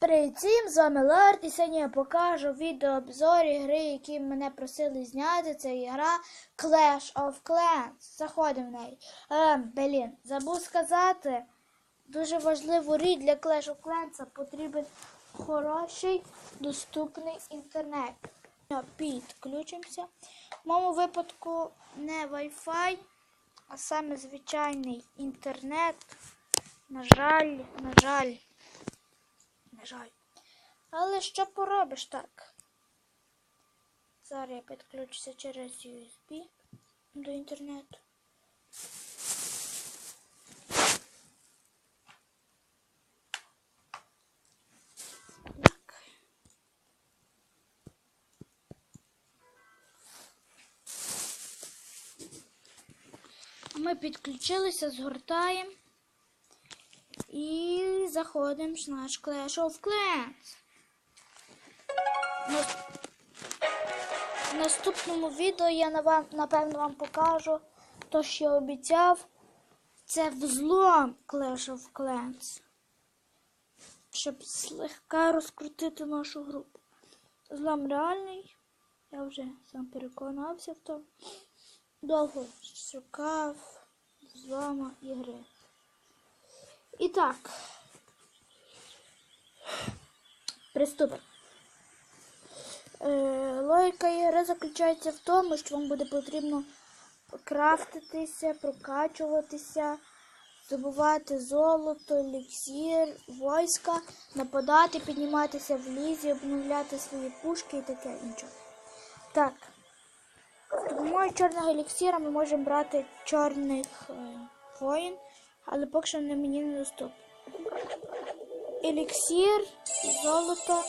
Привіт всім, з вами Лорд, і сьогодні я покажу відеообзор ігри, які мене просили зняти. Це ігра Clash of Clans. Заходимо в неї. Ем, блін, забув сказати, дуже важливу річ для Clash of Clans потрібен хороший доступний інтернет. Підключимося. В моєму випадку не Wi-Fi, а саме звичайний інтернет. На жаль, на жаль. На жаль. Але що поробиш так? Зараз я підключуся через USB до інтернету. Ми підключилися, згортаємо. І заходимо в наш Clash of Clans. В наступному відео я напевно вам покажу то, що я обіцяв. Це взлом Clash of Clans. Щоб слегка розкрутити нашу групу. Злом реальний. Я вже сам переконався в тому. Довго шукав взлома ігри. І так. Приступимо. Е, логіка ігри заключається в тому, що вам буде потрібно крафтитися, прокачуватися, здобувати золото, еліксір, войска, нападати, підніматися в лізі, обновляти свої пушки і таке інше. Так. З допомогою чорного еліксіра ми можемо брати чорних е, воїн, але поки що вони мені не доступні. Еліксір, золото.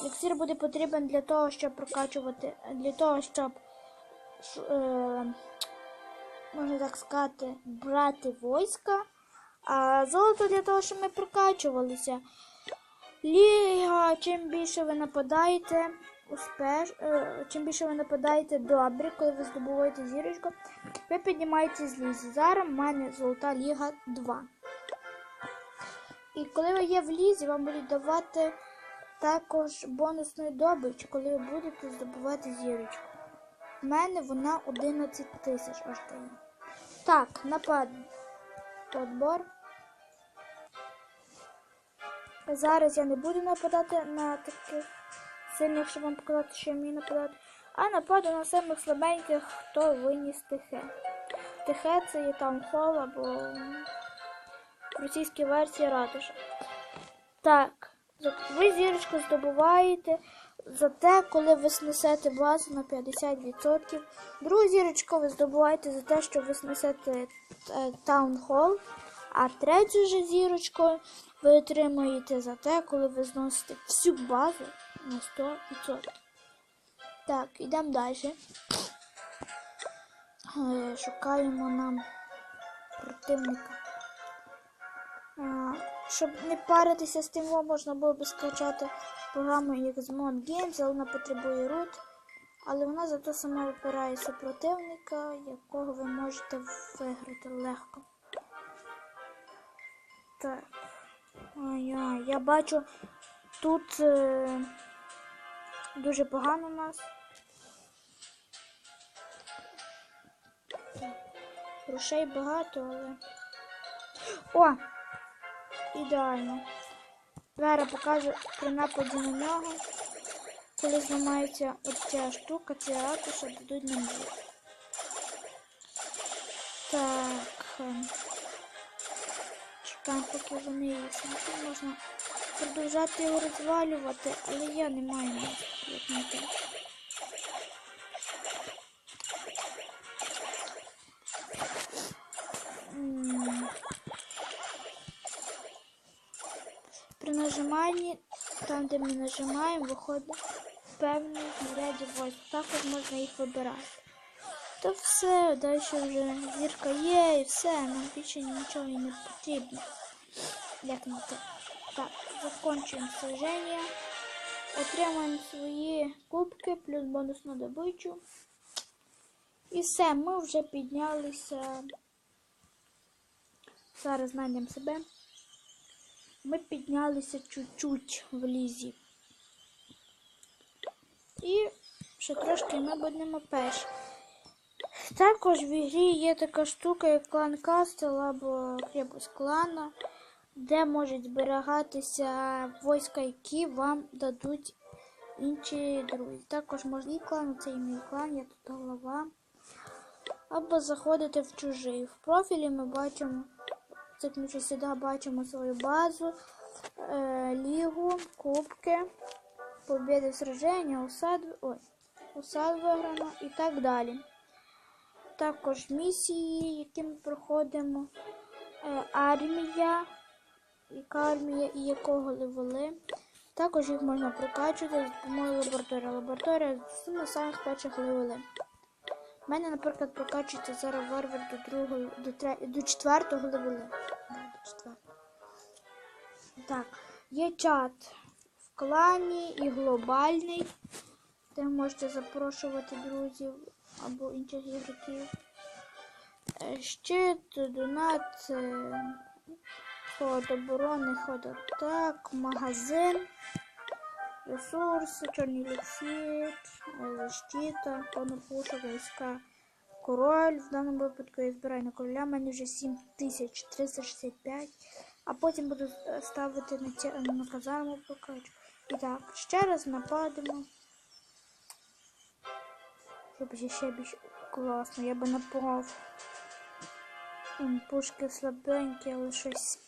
Еліксір буде потрібен для того, щоб прокачувати, для того, щоб, е, можна так сказати, брати війська. А золото для того, щоб ми прокачувалися. Ліга, чим більше ви нападаєте, успеш, е, чим більше ви нападаєте добре, коли ви здобуваєте зірочку, ви піднімаєтесь з. Зараз в мене золота ліга 2. І коли ви є в лізі, вам будуть давати також бонусну добич, коли ви будете здобувати зірочку. У мене вона 11 тисяч аж дає. Так, напад. Подбор. Зараз я не буду нападати на таких сильних, щоб вам показати, що я вмію нападати. А нападу на самих слабеньких, хто виніс тихе. Тихе це є там хол або в російській версії ратуша. Так, ви зірочку здобуваєте за те, коли ви снесете базу на 50%. Другу зірочку ви здобуваєте за те, що ви снесете таунхол. А третю же зірочку ви отримуєте за те, коли ви зносите всю базу на 100%. Так, йдемо далі. Е, Шукаємо нам противника. Щоб не паритися з тим, можна було б скачати програму як Zmon Games, але вона потребує root. Але вона зато сама вибирає супротивника, якого ви можете виграти легко. Так. Ой-ой, я бачу, тут е, дуже погано у нас. Грошей багато, але. О! Ідеально. Зараз покажу при нападі на нього. Коли зламається оця штука, ці ратуша дадуть нам звук. Так. ем, Чекаємо, поки вони є. Можна продовжати його розвалювати, але я не маю те. При нажиманні, там де ми нажимаємо, виходить певний знаряді войск. Також можна їх вибирати. То все, далі вже зірка є і все, нам більше нічого і не потрібно. Як на те. Так, закінчуємо сраження. Отримаємо свої кубки, плюс бонусну добичу. І все, ми вже піднялися. Зараз знайдемо себе. ми піднялися чуть-чуть в лізі. І ще трошки ми будемо перші. Також в ігрі є така штука, як клан Кастел або крепость клана, де можуть зберігатися війська, які вам дадуть інші друзі. Також можна і клан, це і мій клан, я тут голова. Або заходити в чужий. В профілі ми бачимо, ми сюди бачимо свою базу, е, лігу, кубки, побіди в сраженні, усад, ой, усад виграно і так далі. Також місії, які ми проходимо, е, армія, яка армія і якого левели. Також їх можна прокачувати з допомогою лабораторії. Лабораторія з самих перших левели. У мене, наприклад, прокачується зараз варвар до другого, до, тре, до четвертого левели. Так, є чат в клані і глобальний, де можете запрошувати друзів або інших ігроків. Е, Щит, донат, е, ход оборони, ход атак, магазин, ресурси, чорний е, защита, понапушок, війська, король. В даному випадку я збираю на короля, в мене вже 7365, а потім буду е, ставити на, ті, на казарму прокачу. І так, ще раз нападемо. Щоб ще більш класно, я би напав. Пушки слабенькі, але щось.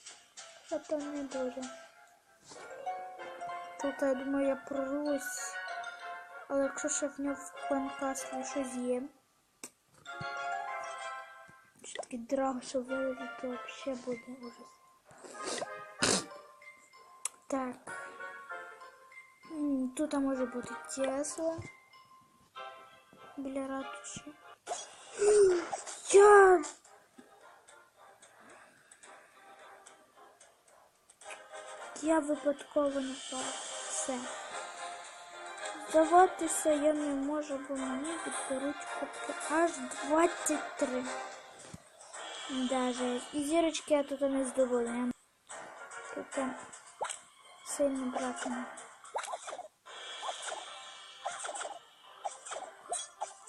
Та то не дуже. Тут я думаю, я прорвусь. Але якщо ще в нього в панкаслі щось є. Що таки драго, що вилетить, то взагалі буде ужас. Так. Тут може бути Тесла. Біля ратуші. Я Я випадково не впав. Все. Здаватися я не можу, бо мені відберуть кубки аж 23. Даже. І зірочки я тут не здоволена. Тут сильно браком.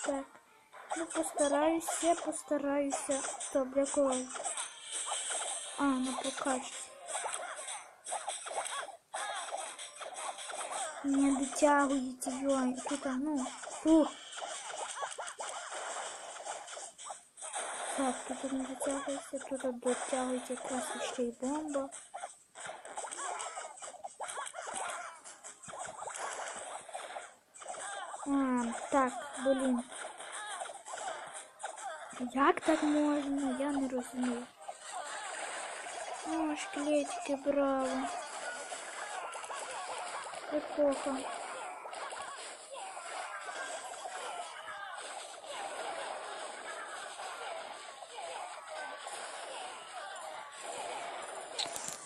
Так. Ну постараюся, я постараюся. Стоп, для кого? А, на прокачці. Не дотягується, йой. Тут, а, ну, фух. Так, тут не дотягується, тут дотягується якраз ще й бомба. А, так, блін. Як так можна? Я не розумію. О, шклетики, браво. Эпоха.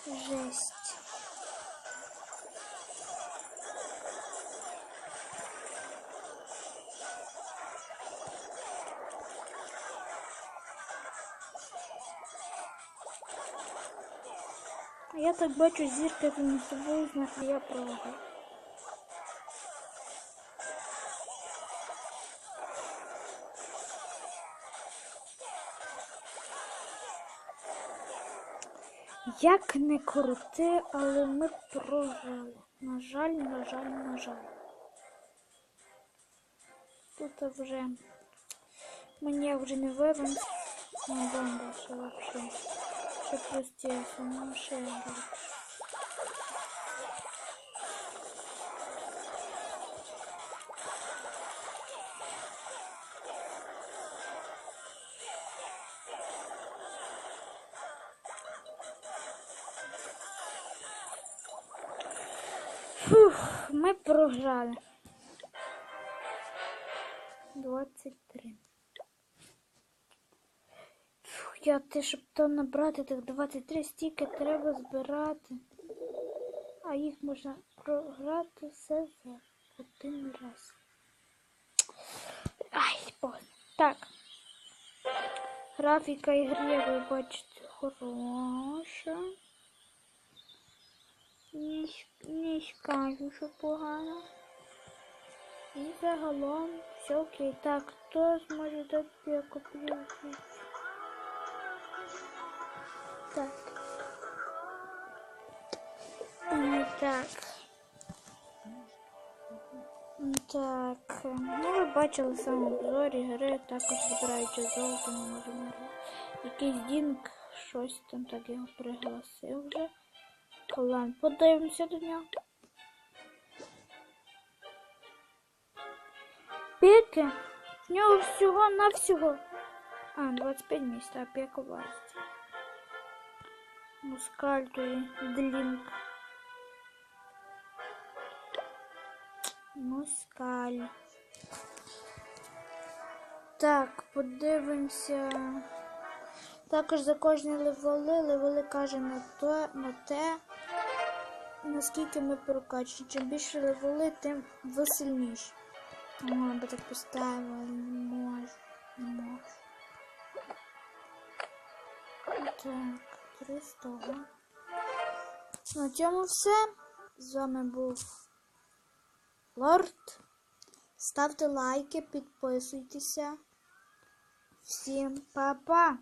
Жесть. А Я так бачу, зірка між собою знає, а я програю. Як не крути, але ми програли. На жаль, на жаль, на жаль. Тут вже мені вже не вивен. Ну, бомба ще вообще. Ще простіше, ну Фух, ми програли. 23. Фух, я те, щоб то набрати тих 23 стільки треба збирати. А їх можна програти все за один раз. Ай, поздно. Так. Графіка ігри, ви бачите, хороша. Не, не скажу, що погано. І загалом все окей. Так, хто зможе дати я? Так. М, Так. Так, е, ну ви бачили сам обзорі гри, також збираючи золото, ми можемо грати. Якийсь Дінк, щось там так його пригласив вже. Ладно, подивимося до нього. Піки? В нього всього на всього. А, 25 місць, а піка власть. Мускальтує, длінк. Мускаль. Так, подивимося. Також за кожні левели, левели каже на, то, на те, наскільки ми прокачені. Чим більше левели, тим ви сильніші. О, би так поставила, не можу, не можу. Так, 300. На цьому все. З вами був Лорд. Ставте лайки, підписуйтеся. Всім па-па!